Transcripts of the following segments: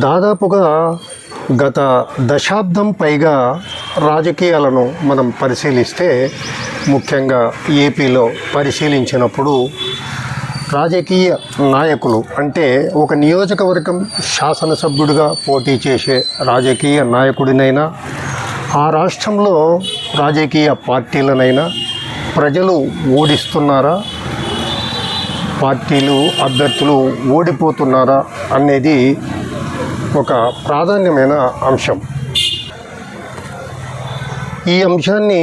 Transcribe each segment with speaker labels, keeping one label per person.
Speaker 1: దాదాపుగా గత దశాబ్దం పైగా రాజకీయాలను మనం పరిశీలిస్తే ముఖ్యంగా ఏపీలో పరిశీలించినప్పుడు రాజకీయ నాయకులు అంటే ఒక నియోజకవర్గం శాసనసభ్యుడిగా పోటీ చేసే రాజకీయ నాయకుడినైనా ఆ రాష్ట్రంలో రాజకీయ పార్టీలనైనా ప్రజలు ఓడిస్తున్నారా? పార్టీలు అభ్యర్థులు ఓడిపోతున్నారా? అనేది ఒక ప్రాధాన్యమైన అంశం. ఈ అంశాన్ని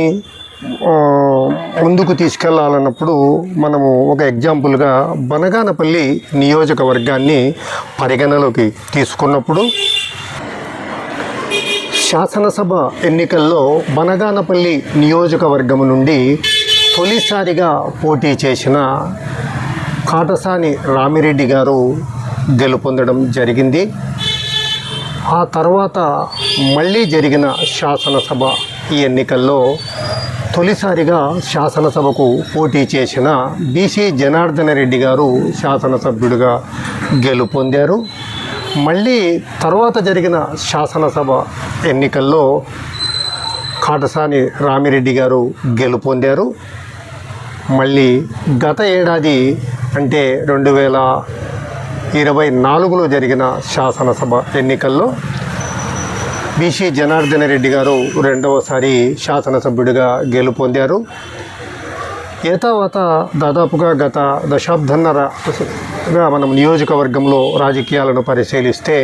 Speaker 1: ముందుకు తీసుకెళ్ళాలన్నప్పుడు మనము ఒక ఎగ్జాంపుల్గా బనగానపల్లి నియోజకవర్గాన్ని పరిగణలోకి తీసుకున్నప్పుడు శాసనసభ ఎన్నికల్లో బనగానపల్లి నియోజకవర్గం నుండి తొలిసారిగా పోటీ చేసిన కాటసాని రామిరెడ్డి గారు గెలుపొందడం జరిగింది. ఆ తర్వాత మళ్ళీ జరిగిన శాసనసభ ఈ ఎన్నికల్లో తొలిసారిగా శాసనసభకు పోటీ చేసిన బీసీ జనార్దన రెడ్డి గారు శాసనసభ్యుడిగా గెలుపొందారు మళ్ళీ తర్వాత జరిగిన శాసనసభ ఎన్నికల్లో కాటసాని రామిరెడ్డి గారు గెలుపొందారు మళ్ళీ గత ఏడాది అంటే రెండు వేల ఇరవై నాలుగులో జరిగిన శాసనసభ ఎన్నికల్లో బీసీ జనార్దన రెడ్డి గారు రెండవసారి శాసనసభ్యుడిగా గెలుపొందారు ఏ తర్వాత దాదాపుగా గత దశాబ్దన్నరగా మనం నియోజకవర్గంలో రాజకీయాలను పరిశీలిస్తే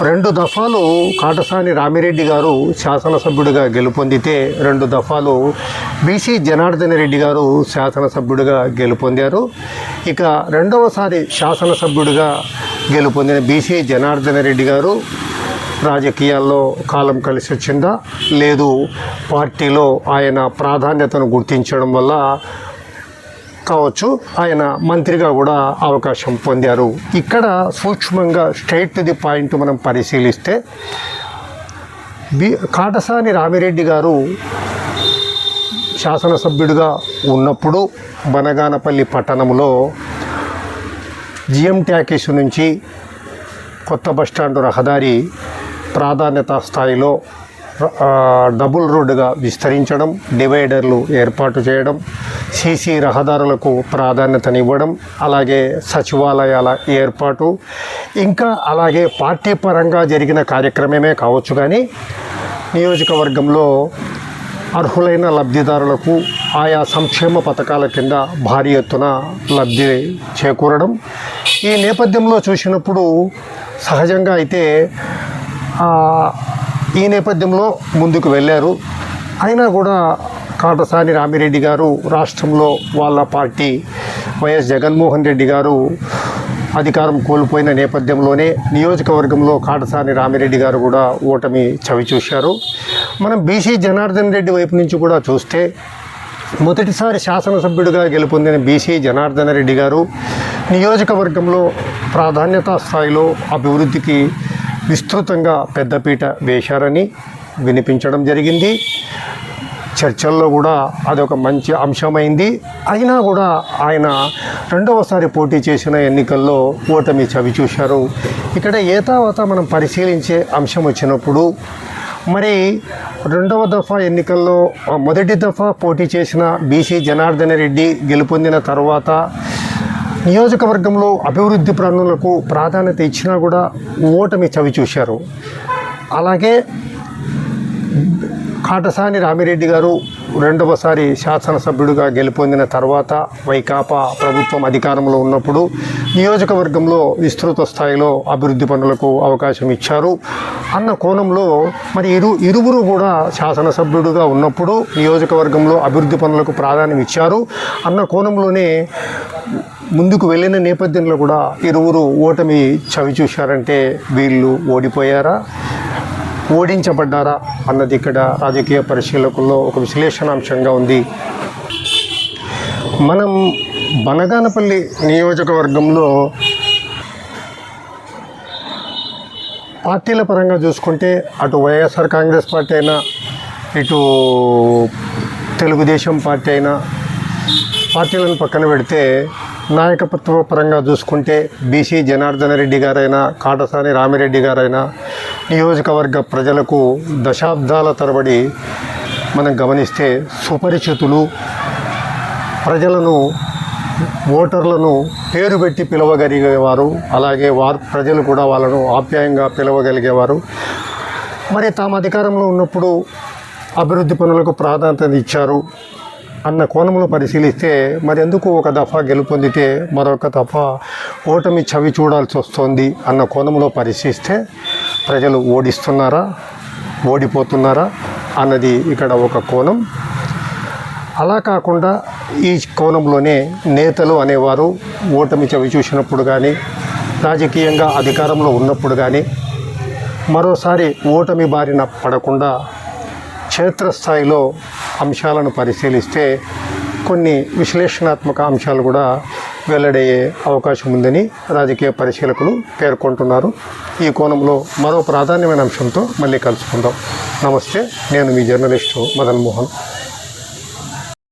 Speaker 1: రెండు దఫాలు కాటసాని రామిరెడ్డి గారు శాసనసభ్యుడిగా గెలుపొందితే రెండు దఫాలు బీసీ జనార్దన రెడ్డి గారు శాసనసభ్యుడిగా గెలుపొందారు. ఇక రెండవసారి శాసనసభ్యుడిగా గెలుపొందిన బీసీ జనార్దన రెడ్డి గారు రాజకీయాల్లో కాలం కలిసి వచ్చిందా? లేదు. పార్టీలో ఆయన ప్రాధాన్యతను గుర్తించడం వల్ల కావచ్చు. ఆయన మంత్రిగా కూడా అవకాశం పొందారు. ఇక్కడ సూక్ష్మంగా స్ట్రైట్ టు ది పాయింట్ మనం పరిశీలిస్తే బి కాటసాని రామిరెడ్డి గారు శాసనసభ్యుడిగా ఉన్నప్పుడు బనగానపల్లి పట్టణంలో జిఎం ట్యాకీస్ నుంచి కొత్త బస్టాండ్ రహదారి ప్రాధాన్యత స్థాయిలో డబుల్ రోడ్డుగా విస్తరించడం డివైడర్లు ఏర్పాటు చేయడం సీసీ రహదారులకు ప్రాధాన్యతనివ్వడం అలాగే సచివాలయాల ఏర్పాటు ఇంకా అలాగే పార్టీ పరంగా జరిగిన కార్యక్రమమే కావచ్చు కానీ నియోజకవర్గంలో అర్హులైన లబ్ధిదారులకు ఆయా సంక్షేమ పథకాల కింద భారీ ఎత్తున లబ్ధి చేకూరడం. ఈ నేపథ్యంలో చూసినప్పుడు సహజంగా అయితే ఈ నేపథ్యంలో ముందుకు వెళ్ళారు. అయినా కూడా కాటసాని రామిరెడ్డి గారు రాష్ట్రంలో వాళ్ళ పార్టీ వైఎస్ జగన్మోహన్ రెడ్డి గారు అధికారం కోల్పోయిన నేపథ్యంలోనే నియోజకవర్గంలో కాటసాని రామిరెడ్డి గారు కూడా ఓటమి చవి చూశారు. మనం బీసీ జనార్దన్ రెడ్డి వైపు నుంచి కూడా చూస్తే మొదటిసారి శాసనసభ్యుడిగా గెలుపొందిన బీసీ జనార్దన రెడ్డి గారు నియోజకవర్గంలో ప్రాధాన్యతా స్థాయిలో అభివృద్ధికి విస్తృతంగా పెద్దపీట వేశారని వినిపించడం జరిగింది. చర్చల్లో కూడా అదొక మంచి అంశమైంది. అయినా కూడా ఆయన రెండవసారి పోటీ చేసిన ఎన్నికల్లో ఓటమి చవి చూశారు. ఇక్కడ ఏతావత మనం పరిశీలించే అంశం వచ్చినప్పుడు మరి రెండవ దఫా ఎన్నికల్లో మొదటి దఫా పోటీ చేసిన బీసీ జనార్దన రెడ్డి గెలుపొందిన తర్వాత నియోజకవర్గంలో అభివృద్ధి పనులకు ప్రాధాన్యత ఇచ్చినా కూడా ఓటమి చవి చూశారు. అలాగే కాటసాని రామిరెడ్డి గారు రెండవసారి శాసనసభ్యుడిగా గెలుపొందిన తర్వాత వైకాపా ప్రభుత్వం అధికారంలో ఉన్నప్పుడు నియోజకవర్గంలో విస్తృత స్థాయిలో అభివృద్ధి పనులకు అవకాశం ఇచ్చారు. అన్న కోణంలో మరి ఇరు ఇరువురు కూడా శాసనసభ్యుడిగా ఉన్నప్పుడు నియోజకవర్గంలో అభివృద్ధి పనులకు ప్రాధాన్యం ఇచ్చారు. అన్న కోణంలోనే ముందుకు వెళ్ళిన నేపథ్యంలో కూడా ఇరువురు ఓటమి చవి చూశారంటే వీళ్ళు ఓడిపోయారా? ఓడించబడ్డారా? అన్నది ఇక్కడ రాజకీయ పరిశీలకుల్లో ఒక విశ్లేషణాంశంగా ఉంది. మనం బనగానపల్లి నియోజకవర్గంలో పార్టీల పరంగా చూసుకుంటే అటు వైఎస్ఆర్ కాంగ్రెస్ పార్టీ అయినా ఇటు తెలుగుదేశం పార్టీ అయినా పార్టీలను పక్కన పెడితే నాయకత్వ పరంగా చూసుకుంటే బీసీ జనార్దన రెడ్డి గారైనా కాటసాని రామిరెడ్డి గారైనా నియోజకవర్గ ప్రజలకు దశాబ్దాల తరబడి మనం గమనిస్తే సుపరిచితులు ప్రజలను ఓటర్లను పేరు పెట్టి పిలవగలిగేవారు అలాగే వారు ప్రజలు కూడా వాళ్ళను ఆప్యాయంగా పిలవగలిగేవారు. మరి తాము అధికారంలో ఉన్నప్పుడు అభివృద్ధి పనులకు ప్రాధాన్యత ఇచ్చారు అన్న కోణంలో పరిశీలిస్తే మరి ఎందుకు ఒక దఫా గెలుపొందితే మరొక దఫా ఓటమి చవి చూడాల్సి వస్తుంది అన్న కోణంలో పరిశీలిస్తే ప్రజలు ఓడిస్తున్నారా ఓడిపోతున్నారా అన్నది ఇక్కడ ఒక కోణం. అలా కాకుండా ఈ కోణంలోనే నేతలు అనేవారు ఓటమి చవి చూసినప్పుడు కానీ రాజకీయంగా అధికారంలో ఉన్నప్పుడు కానీ మరోసారి ఓటమి బారిన పడకుండా క్షేత్రస్థాయిలో అంశాలను పరిశీలిస్తే కొన్ని విశ్లేషణాత్మక అంశాలు కూడా వెల్లడయ్యే అవకాశం ఉందని రాజకీయ పరిశీలకులు పేర్కొంటున్నారు. ఈ కోణంలో మరో ప్రాధాన్యమైన అంశంతో మళ్ళీ కలుసుకుందాం. నమస్తే నేను మీ జర్నలిస్టు మదన్ మోహన్.